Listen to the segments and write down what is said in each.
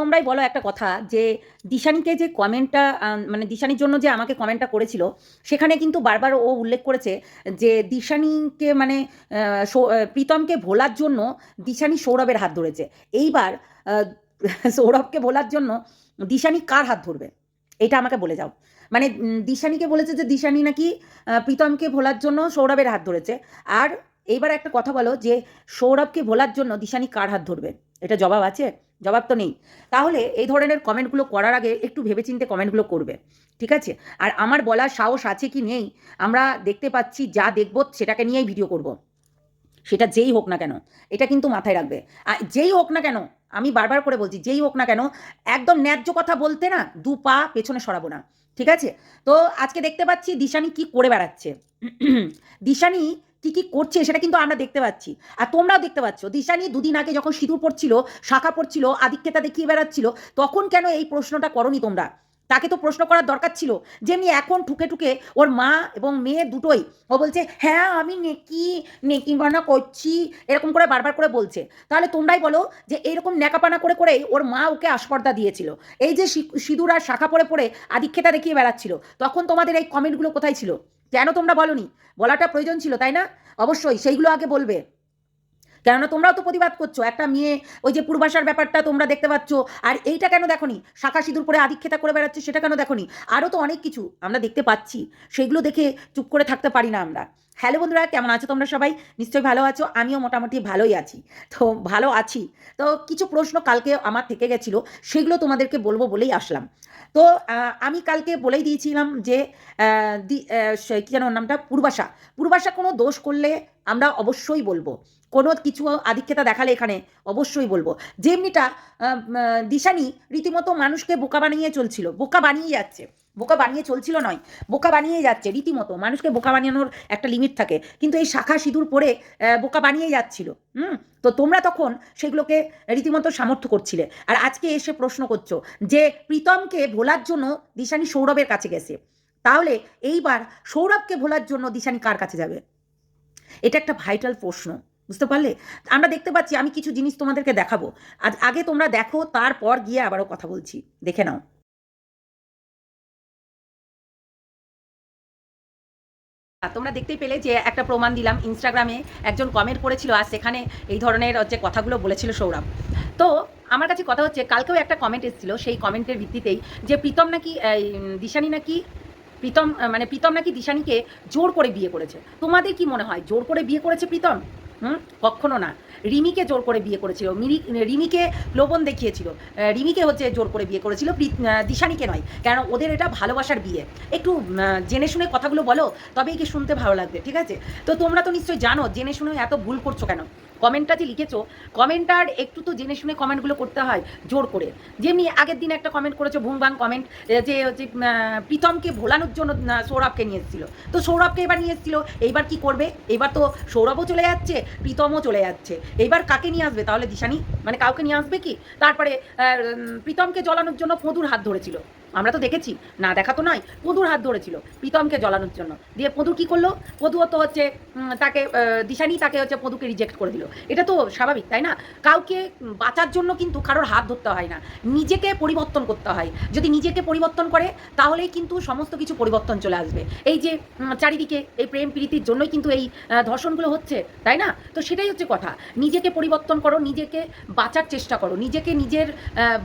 তোমরাই বলো একটা কথা যে দিশানিকে যে কমেন্টটা মানে দিশানির জন্য যে আমাকে কমেন্টটা করেছিল, সেখানে কিন্তু বারবার ও উল্লেখ করেছে যে দিশানিকে মানে প্রীতমকে ভোলার জন্য দিশানি সৌরভের হাত ধরেছে। এইবার সৌরভকে ভোলার জন্য দিশানি কার হাত ধরবে? এটা আমাকে বলে যাও। মানে দিশানিকে বলেছে যে দিশানি নাকি প্রীতমকে ভোলার জন্য সৌরভের হাত ধরেছে। আর এইবার একটা কথা বলো যে সৌরভকে ভোলার জন্য দিশানি কার হাত ধরবে? এটা জবাব আছে? জবাব তো নেই। তাহলে এই ধরনের কমেন্টগুলো করার আগে একটু ভেবেচিন্তে কমেন্টগুলো করবে, ঠিক আছে? আর আমার বলার সাহস আছে কি নেই, আমরা দেখতে পাচ্ছি, যা দেখব সেটাকে নিয়েই ভিডিও করব। সেটা যেই হোক না কেন, এটা কিন্তু মাথায় রাখবে। আর যেই হোক না কেন, আমি বারবার করে বলছি, যেই হোক না কেন, একদম ন্যায্য কথা বলতে না দু পা পেছনে সরাবো না, ঠিক আছে? তো আজকে দেখতে পাচ্ছি দিশানি কি করে বেড়াচ্ছে। দিশানি কি কি করছে সেটা কিন্তু আমরা দেখতে পাচ্ছি। আর তোমরাও দেখতে পাচ্ছ দিশানি দুদিন আগে যখন সিঁদুর পড়ছিল, শাখা পড়ছিল আদিক্যতা দেখিয়ে বেড়াচ্ছিল, তখন কেন এই প্রশ্নটা করনি তোমরা? তাকে তো প্রশ্ন করার দরকার ছিল, যেমনি এখন ঠুকে ঠুকে ওর মা এবং মেয়ে দুটোই, ও বলছে হ্যাঁ আমি নেকি নেকি বানা করছি। এরকম করে বারবার করে বলছে। তাহলে তোমরাই বলো যে এইরকম ন্যাকাপানা করে করেই ওর মা ওকে আস্পর্দা দিয়েছিল। এই যে সিঁদুর আর শাখা পরে পরে আদিক্ষেতা দেখিয়ে বেড়াচ্ছিল, তখন তোমাদের এই কমেন্টগুলো কোথায় ছিল? কেন তোমরা বলনি? বলাটা প্রয়োজন ছিল তাই না? অবশ্যই সেইগুলো আগে বলবে। কেননা তোমরাও তো প্রতিবাদ করছ। একটা মেয়ে, ওই যে পূর্বাশার ব্যাপারটা তোমরা দেখতে পাচ্ছ। আর এইটা কেন দেখনি? শাখা সিঁদুর পরে আদিক্ষেতা করে বেড়াচ্ছে, সেটা কেন দেখনি? আরও তো অনেক কিছু আমরা দেখতে পাচ্ছি। সেগুলো দেখে চুপ করে থাকতে পারি না আমরা। হ্যালো বন্ধুরা, কেমন আছো তোমরা সবাই? নিশ্চয়ই ভালো আছো। আমিও মোটামুটি ভালোই আছি। তো ভালো আছি। তো কিছু প্রশ্ন কালকে আমার থেকে গেছিল, সেগুলো তোমাদেরকে বলব বলেই আসলাম। তো আমি কালকে বলেই দিয়েছিলাম যে কি যেন নামটা? পূর্বাশা। পূর্বাশা কোনো দোষ করলে আমরা অবশ্যই বলব। কোনো কিছু আধিক্যতা দেখালে এখানে অবশ্যই বলব। যেমনিটা দিশানি রীতিমতো মানুষকে বোকা বানিয়ে চলছিল। বোকা বানিয়ে যাচ্ছে। বোকা বানিয়ে চলছিল নয়, বোকা বানিয়ে যাচ্ছে রীতিমতো। মানুষকে বোকা বানানোর একটা লিমিট থাকে। কিন্তু এই শাখা সিঁদুর পরে বোকা বানিয়ে যাচ্ছিল। হুম? তো তোমরা তখন সেগুলোকে রীতিমতো সামর্থ্য করছিলে। আর আজকে এসে প্রশ্ন করছ যে, প্রীতমকে ভোলার জন্য দিশানি সৌরভের কাছে গেছে। তাহলে এইবার সৌরভকে ভোলার জন্য দিশানি কার কাছে যাবে? এটা একটা ভাইটাল প্রশ্ন, বুঝতে পারলে? আমরা দেখতে পাচ্ছি, আমি কিছু জিনিস তোমাদেরকে দেখাবো। আজ আগে তোমরা দেখো, তারপর গিয়ে আবারও কথা বলছি। দেখে নাও। তোমরা দেখতেই পেলে যে একটা প্রমাণ দিলাম ইনস্টাগ্রামে একজন কমেন্ট করেছিল, আর সেখানে এই ধরনের, হচ্ছে, কথাগুলো বলেছিল সৌরভ। তো আমার কাছে কথা হচ্ছে, কালকেও একটা কমেন্ট এসেছিল, সেই কমেন্টের ভিত্তিতেই যে প্রীতম নাকি দিশানি নাকি প্রীতম মানে প্রীতম নাকি দিশানিকে জোর করে বিয়ে করেছে। তোমাদের কি মনে হয়? জোর করে বিয়ে করেছে প্রীতম? হুম? কখনো না। রিমিকে জোর করে বিয়ে করেছিল। মিরি রিমিকে লোবন দেখিয়েছিল। রিমিকে হচ্ছে জোর করে বিয়ে করেছিল। দিশানিকে নয়। কেন? ওদের এটা ভালোবাসার বিয়ে। একটু জেনে শুনে কথাগুলো বলো, তবেই কি শুনতে ভালো লাগবে, ঠিক আছে? তো তোমরা তো নিশ্চয়ই জানো, জেনে শুনে এত ভুল করছ কেন? কমেন্টটা যে লিখেছো কমেন্টার একটু তো জেনে শুনে কমেন্টগুলো করতে হয়, জোর করে। যেমনি আগের দিন একটা কমেন্ট করেছ, ভুংবাং কমেন্ট যে হচ্ছে প্রীতমকে ভোলানোর জন্য সৌরভকে নিয়ে এসেছিল। তো সৌরভকে এবার নিয়ে এসেছিল। এইবার কি করবে? এবার তো সৌরভও চলে যাচ্ছে প্রীতমও চলে যাচ্ছে। এইবার কাকে নিয়ে আসবে তাহলে দিশানি? মানে কাউকে নিয়ে আসবে কি? তারপরে প্রীতমকে জ্বলানোর জন্য ফদুর হাত ধরেছিল। আমরা তো দেখেছি, না দেখা তো নয়, পদুর হাত ধরেছিল প্রীতমকে জ্বলানোর জন্য। দিয়ে পদু কি করল? পদুও তো হচ্ছে তাকে দিশানি তাকে হচ্ছে পদুকে রিজেক্ট করে দিল। এটা তো স্বাভাবিক, তাই না? কাউকে বাঁচার জন্য কিন্তু কারোর হাত ধরতে হয় না। নিজেকে পরিবর্তন করতে হয়। যদি নিজেকে পরিবর্তন করে, তাহলেই কিন্তু সমস্ত কিছু পরিবর্তন চলে আসবে। এই যে চারিদিকে এই প্রেম প্রীতির জন্যই কিন্তু এই ধর্ষণগুলো হচ্ছে, তাই না? তো সেটাই হচ্ছে কথা। নিজেকে পরিবর্তন করো, নিজেকে বাঁচার চেষ্টা করো। নিজেকে নিজের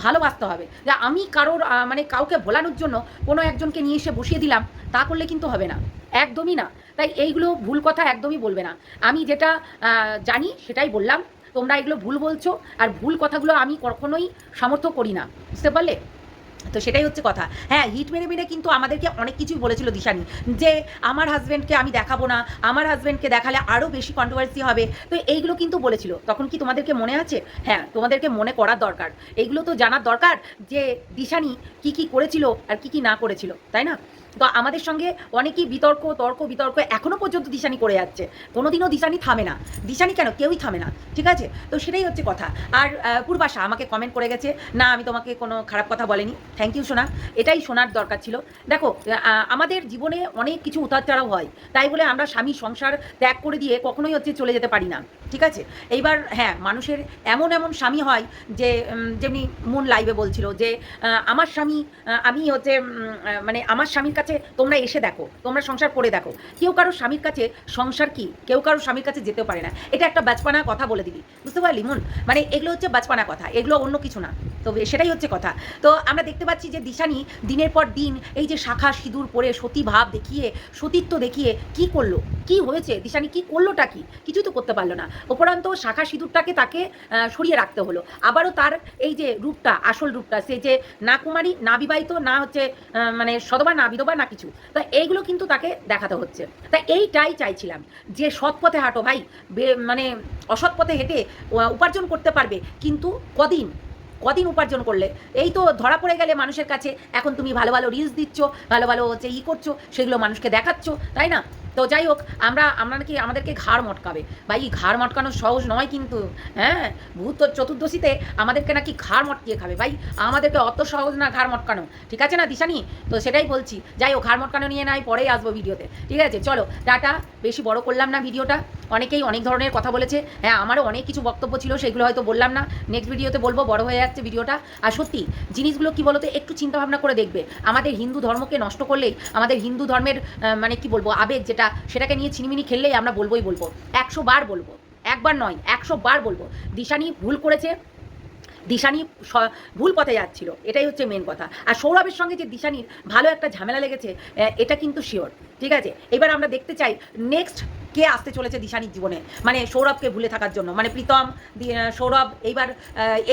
ভালোবাসতে হবে। যে আমি কারোর মানে কাউকে ভোলানোর জন্য কোনো একজনকে নিয়ে এসে বসিয়ে দিলাম, তা করলে কিন্তু হবে না। একদমই না। তাই এইগুলো ভুল কথা একদমই বলবে না। আমি যেটা জানি সেটাই বললাম। তোমরা এগুলো ভুল বলছো, আর ভুল কথাগুলো আমি কখনোই সমর্থ করি না। বুঝতে পারলে? তো সেটাই হচ্ছে কথা। হ্যাঁ হিট মেরে মেরে কিন্তু আমাদেরকে অনেক কিছুই বলেছিল দিশানি। যে আমার হাজব্যান্ডকে আমি দেখাবো না, আমার হাজব্যান্ডকে দেখালে আরও বেশি কন্ট্রোভার্সি হবে। তো এইগুলো কিন্তু বলেছিল। তখন কি তোমাদেরকে মনে আছে? হ্যাঁ তোমাদেরকে মনে করার দরকার। এইগুলো তো জানার দরকার যে দিশানি কি কি করেছিল আর কি কি না করেছিল, তাই না? তো আমাদের সঙ্গে অনেকেই বিতর্ক, তর্ক, বিতর্ক এখনও পর্যন্ত দিশানি করে যাচ্ছে। কোনোদিনও দিশানি থামে না। দিশানি কেন? কেউই থামে না। ঠিক আছে? তো সেটাই হচ্ছে কথা। আর পূর্বাশা আমাকে কমেন্ট করে গেছে, না, আমি তোমাকে কোনো খারাপ কথা বলেনি। থ্যাংক ইউ সোনা। এটাই শোনার দরকার ছিল। দেখো আমাদের জীবনে অনেক কিছু উতার চড়াও হয়। তাই বলে আমরা স্বামী সংসার ত্যাগ করে দিয়ে কখনোই হচ্ছে চলে যেতে পারি না। ঠিক আছে? এইবার হ্যাঁ মানুষের এমন এমন স্বামী হয় যে যেমনি মন লাইভে বলছিল যে আমার স্বামী আমি হচ্ছে মানে আমার স্বামীর তোমরা এসে দেখো, তোমরা সংসার করে দেখো। কেউ কারও স্বামীর কাছে সংসার কি? কেউ কারও স্বামীর কাছে যেতে পারে না। এটা একটা বাচপানা কথা বলে দিবি। বুঝতে পারলি, মন? মানে এগুলো হচ্ছে বাচপানা কথা, এগুলো অন্য কিছু না। তো সেটাই হচ্ছে কথা। তো আমরা দেখতে পাচ্ছি যে দিশানি দিনের পর দিন এই যে শাখা সিঁদুর পরে সতী ভাব দেখিয়ে, সতীত্ব দেখিয়ে কি করল? কি হয়েছে, দিশানি কি করলোটা কি? কিছু তো করতে পারল না। উপরন্ত শাখা সিঁদুরটাকে তাকে সরিয়ে রাখতে হলো। আবারও তার এই যে রূপটা, আসল রূপটা, সে যে না কুমারী, না বিবাহিত, না হচ্ছে মানে সদবা, না বিধবা, না কিছু, তা এইগুলো কিন্তু তাকে দেখাতে হচ্ছে। তা এইটাই চাইছিলাম যে সৎ পথে হাঁটো ভাই মানে অসৎ পথে হেঁটে উপার্জন করতে পারবে। কিন্তু কদিন কদিন উপার্জন করলে? এই তো ধরা পড়ে গেলে মানুষের কাছে, এখন তুমি ভালো ভালো রিলস দিচ্ছ, ভালো ভালো হচ্ছে ই করছ, সেগুলো মানুষকে দেখাচ্ছ, তাই না? তো যাই হোক, আমরা আমরা নাকি আমাদেরকে ঘাড় মটকাবে। ভাই, ঘাড় মটকানো সহজ নয় কিন্তু হ্যাঁ? ভূত চতুর্দশীতে আমাদেরকে নাকি ঘাড় মটকিয়ে খাবে। ভাই, আমাদেরকে অত সহজ না ঘাড় মটকানো। ঠিক আছে না, দিশানি? তো সেটাই বলছি। যাই হোক, ঘাড় মটকানো নিয়ে নাই পরেই আসব ভিডিওতে। ঠিক আছে, চলো, টাটা। বেশি বড় করলাম না ভিডিওটা। অনেকেই অনেক ধরনের কথা বলেছে। হ্যাঁ আমারও অনেক কিছু বক্তব্য ছিল, সেগুলো হয়তো বললাম না। নেক্সট ভিডিওতে বলব, বড় হয়ে যাচ্ছে ভিডিওটা। আর সত্যি, জিনিসগুলো কি বলতো, একটু চিন্তা ভাবনা করে দেখবে। আমাদের হিন্দু ধর্মকে নষ্ট করলেই আমাদের হিন্দু ধর্মের মানে কি বলব, আবেগ যেটা সেটাকে নিয়ে ছিনিমিনি খেললেই আমরা বলবোই বলব। একশো বার বলব। একবার নয়, একশো বার বলব। দিশানি ভুল করেছে, দিশানি ভুল পথে যাচ্ছিল। এটাই হচ্ছে মেন কথা। আর সৌরভের সঙ্গে যে দিশানির ভালো একটা ঝামেলা লেগেছে এটা কিন্তু শিওর ঠিক আছে? এবার আমরা দেখতে চাই নেক্সট কে আসতে চলেছে দিশানির জীবনে। মানে সৌরভকে ভুলে থাকার জন্য। মানে প্রীতম সৌরভ, এইবার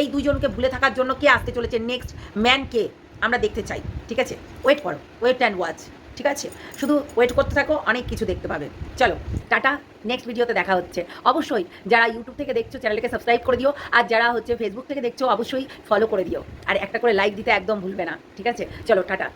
এই দুজনকে ভুলে থাকার জন্য কে আসতে চলেছে নেক্সট ম্যান কে? আমরা দেখতে চাই, ঠিক আছে? ওয়েট করো ওয়েট অ্যান্ড ওয়াচ ঠিক আছে? শুধু ওয়েট করতে থাকো, অনেক কিছু দেখতে পাবে। চলো, টাটা নেক্সট ভিডিওতে দেখা হচ্ছে। অবশ্যই, যারা ইউটিউব থেকে দেখছ চ্যানেলকে সাবস্ক্রাইব করে দিও, আর যারা হচ্ছে ফেসবুক থেকে দেখছ, অবশ্যই ফলো করে দিও। আর একটা করে লাইক দিতে একদম ভুলবে না, ঠিক আছে? চলো, টাটা।